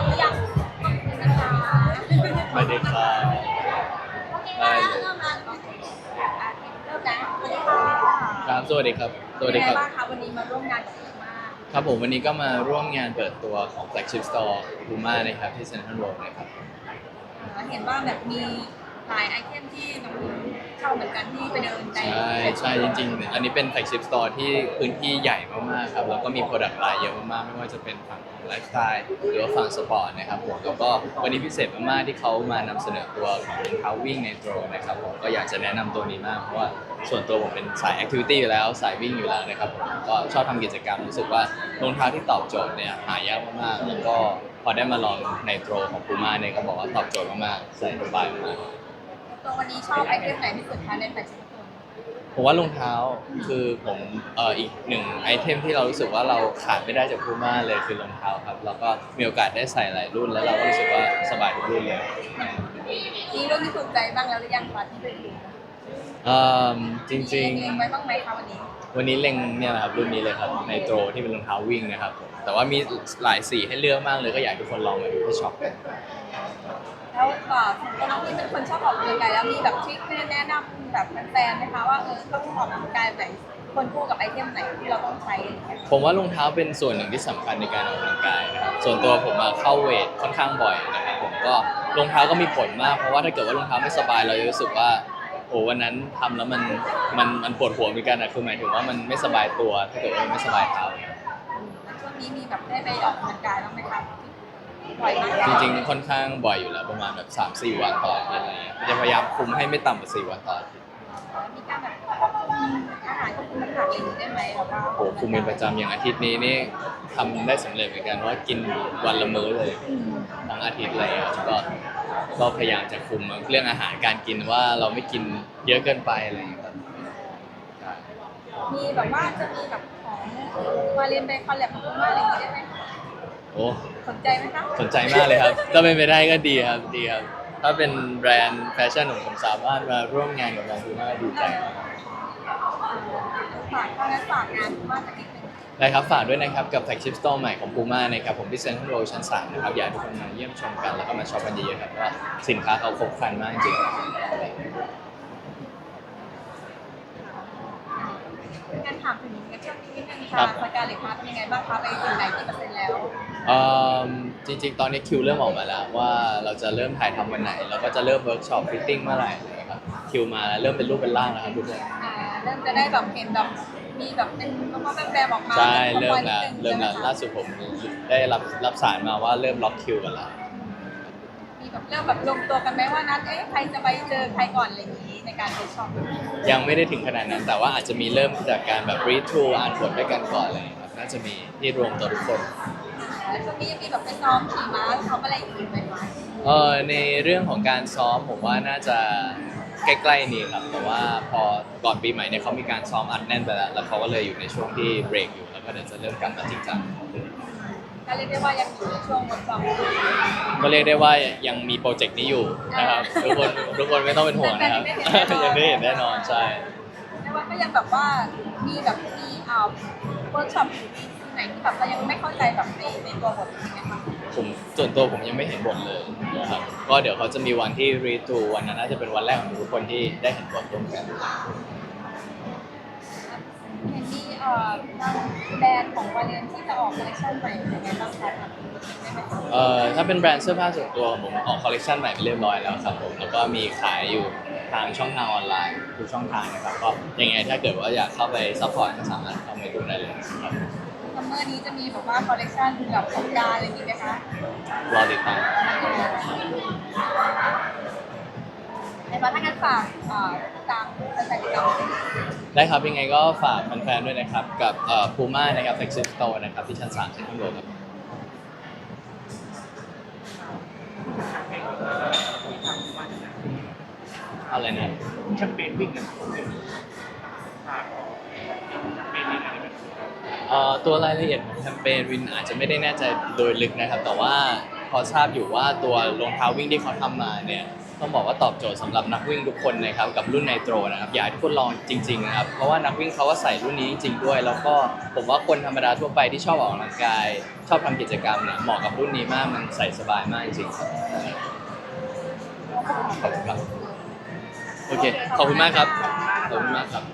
ดหรือยังนะคะสวัสดีครับโอเคค่ะเริ่มแล้วโอเคอะเริ่มแล้วสวัสดีค่ะครับสวัสดีครับสวัสดีครับเป็นไงบ้างคะวันนี้มาร่วมงานกับมากครับผมวันนี้ก็มาร่วมงานเปิดตัวของ flagship store Puma นะครับที่ Central World นะครับเอ่อเห็นว่าแบบมี หลายไอเทมที่น้องชอบเหมือนกันที่ไปเดินในใช่ใช่จริงๆ อันนี้เป็น flagship store ที่พื้นที่ใหญ่มากๆครับแล้วก็มี product หลายเยอะมากๆ ไม่ว่าจะเป็นฝั่งของไลฟ์สไตล์หรือว่าฝั่งสปอร์ตนะครับผมแล้วก็วันนี้พิเศษมากๆที่เขามานำเสนอตัวของรองเท้าวิ่งในโดรนนะครับผมก็อยากจะแนะนำตัวนี้มากเพราะว่าส่วนตัวผมเป็นสายแอคทิวิตี้อยู่แล้วสายวิ่งอยู่แล้วนะครับผมก็ชอบทำกิจกรรมรู้สึกว่ารองเท้าที่ตอบโจทย์เนี่ยหายากมากๆแล้วก็พอได้มาลองในโดรของ Puma เนี่ยก็บอกว่าตอบโจทย์มากๆใส่สบายมาก ตัววันนี้ชอบไอเทมไหนที่สุดคะในแฟชั่นโซนผมว่ารองเท้าคือผมเอ่ออีกหนึ่งไอเทมที่เรารู้สึกว่าเราขาดไม่ได้จากพูม่าเลยคือรองเท้าครับแล้วก็มีโอกาสได้ใส่หลายรุ่นแล้วเราก็รู้สึกว่าสบายทุกรุ่นเลยมีรุ่นที่ถูกใจบ้างแล้วหรือยังคะที่ไปดูเอิ่มจริง มีเล็งไว้บ้างไหมคะวันนี้ๆ วันนี้เล็งเนี่ยแหละครับรุ่นนี้เลยครับในโตรที่เป็นรองเท้าวิ่งนะครับผมแต่ว่ามีหลายสีให้เลือกมากเลยก็อยากให้ทุกคนลองมาดูที่ช็อปกัน แล้วเอ่อตัวน้องพี่เป็นคนชอบออกกำลังกายแล้วมีแบบทริคแนะนำแบบแฟนๆไหมคะว่าเออต้องออกกำลังกายแบบไหนควรคู่กับไอเทมไหนที่เราต้องใช้อะไรอย่างเงี้ยผมว่ารองเท้าเป็นส่วนหนึ่งที่สำคัญในการออกกำลังกายนะครับส่วนตัวผมมาเข้าเวทค่อนข้างบ่อยนะครับผมก็รองเท้าก็มีผลมากเพราะว่าถ้าเกิดว่ารองเท้าไม่สบายเราจะรู้สึกว่าโอ้วันนั้นทำแล้วมันมันมันปวดหัวเหมือนกันนะคือหมายถึงว่ามันไม่สบายตัว ถ้าเกิดว่ามันไม่สบายเท้าเนี่ย ช่วงนี้มีแบบได้ไปออกกำลังก จริงๆ ค่อนข้างบ่อยอยู่แล้วประมาณแบบ3 4วันต่ออาทิตย์อะไรเงี้ยจะพยายามคุมให้ไม่ต่ำกว่า4วันต่ออาทิตย์มีการแบบควบคุมอาหารควบคุมน้ำหนักอะไรอย่างนี้ได้ไหมหรือว่าโอ้คุมเป็นประจำอย่างอาทิตย์นี้นี่ทำได้สำเร็จเหมือนกันเพราะว่ากินวันละมื้อเลยอืมทั้งอาทิตย์อะไรเลยก็ก็พยายามจะคุมเรื่องอาหารการกินว่าเราไม่กินเยอะเกินไปอะไรอย่างเงี้ยครับใช่มีแบบว่าจะมีแบบของมาเรียนไปคอลแลบกับคุณว่าอะไรอย่างนี้ได้ไหมโอ้สนใจไหมคะสนใจมากเลยครับ ถ้าเป็นไปได้ก็ดีครับดีครับ ถ้าเป็นแบรนด์แฟชั่นของผมสามารถมาร่วมงานกับแบรนด์ดูน่าดีใจมากฝากถ้างั้นฝากงานคุณว่าสักนิดนึงได้ครับฝากด้วยนะครับกับ flagship store ใหม่ของ Puma นะครับผมที่เซ็นทรัลโรชั้น3นะครับอยากให้ทุกคนมาเยี่ยมชมกันแล้วก็มาช็อปกันเยอะๆครับเพราะว่าสินค้าเขาครบครันมากจริง ๆงั้นถามถึงในช่วงนี้นิดนึงครัค่ะบสการเหล็กพาเป็นยังไงบ้างคะไปถึงไหนกี่เปอร์เซ็นต์แล้วเอิ่มจริงๆ ตอนนี้คิวเริ่มออกมาแล้วว่าเราจะเริ่มถ่ายทำวันไหน แล้วก็จะเริ่มเวิร์กช็อปฟิตติ้งเมื่อไหร่อะไรอย่างเงี้ยครับคิวมาแล้วเริ่มเป็นรูปเป็นร่างแล้วครับทุกคน อ่าเริ่มจะได้แบบเห็นแบบมีแบบเป็นน้องๆแบมๆออกมาใช่ป็นเริ่มปอยนิแล้วดนึงเริ่มแล้วใช่ไหคะล่าสุดผมได้รับรับสารมาว่าเริ่มล็อกคิวกันแล้วมี แบบเริ่มแบบลงตัวกันไหมว่านัดเอ๊ะใครจะไปเจอใครก่อนอะไรอย่างนี้ในการไปช็อปยังไม่ได้ถึงขนาดนั้น แต่ว่าอาจจะมีเริ่มจากการแบบ read through อ่านบทด้วยกันก่อนอะไรอย่างเลยครับน่าจะมีที่รวมตัวทุกคนแล้วช่วงนี้ยังมีแบบไปซ้อมขี่ม้าซ้อมอะไรอีกไหมคะเออในเรื่องของการซ้อมผมว่าน่าจะใกล้ๆนี้ครับแต่ว่าพอก่อนปีใหม่เนี่ยเขามีการซ้อมอัดแน่นไปแล้วแล้วเขาก็เลยอยู่ในช่วงที่เบรกอยู่แล้วก็เดี๋ยวจะเริ่มกลับมาจริงจัง ก็เรียกได้ว่ายังอยู่ในช่วงวันซ้อมก็เรียกได้ว่ายังมีโปรเจกต์นี้อยู่นะครับทุกคนทุกคนไม่ต้องเป็นห่วงนะครับยังได้เห็นแน่นอนใช่เรียกว่าก็ยังแบบว่ามีแบบมีอ่าเวิร์กช็อปอยู่ที่ไหนที่แบบเรายังไม่เข้าใจแบบในในตัวบทใช่ไหมคะผมส่วนตัวผมยังไม่เห็นบทเลยนะครับก็เดี๋ยวเขาจะมีวันที่ read through วันนั้นน่าจะเป็นวันแรกของทุกคนที่ได้เห็นบทร่วมกัน เห็นมีเอ่อทางแบรนด์ของวาเลนที่จะออกคอลเลคชันใหม่เป็นยังไงบ้างคะได้ไหมคะเอ่อถ้าเป็นแบรนด์เสื้อผ้าส่วนตัวของผมออกคอลเลคชันใหม่ไปเรียบร้อยแล้วครับผมแล้วก็มีขายอยู่ทางช่องทางออนไลน์ทุกช่องทางนะครับก็ยังไงถ้าเกิดว่าอยากเข้าไปซัพพอร์ตก็สามารถเข้าไปดูได้เลยครับซัมเมอร์นี้จะมีแบบว่าคอลเลคชันแบบสงกรารอะไรอย่างงี้ไหมคะรอติดตามในบ้าถ้างั้นฝากเอ่อตามแฟนๆติดตามได้ครับยังไงก็ฝากแฟนๆด้วยนะครับ กับเอ่อ Puma นะครับ Flagship Store นะครับที่ชั้น3เซ็นทรัลเวิลครับอะไรนะแคมเปญวิ่งกันฝากแคมเนี่ยเอ่อตัวรายละเอียดของแคมเปญวินอาจจะไม่ได้แน่ใจโดยลึกนะครับ แต่ว่าพอทราบอยู่ว่าตัวรองเท้าวิ่งที่เขาทำมาเนี่ย ต้องบอกว่าตอบโจทย์สำหรับนักวิ่งทุกคนนะครับกับรุ่นไนโตรนะครับอยากให้ทุกคนลองจริงๆนะครับเพราะว่านักวิ่งเขาก็ใส่รุ่นนี้จริงๆด้วย แล้วก็ผมว่าคนธรรมดาทั่วไปที่ชอบออกกำลังกาย ชอบทำกิจกรรมเนี่ยเหมาะกับรุ่นนี้มากมันใส่สบายมากจริงๆครับขอบคุณครับโอเคขอบคุณมากครับขอบคุณมากครับ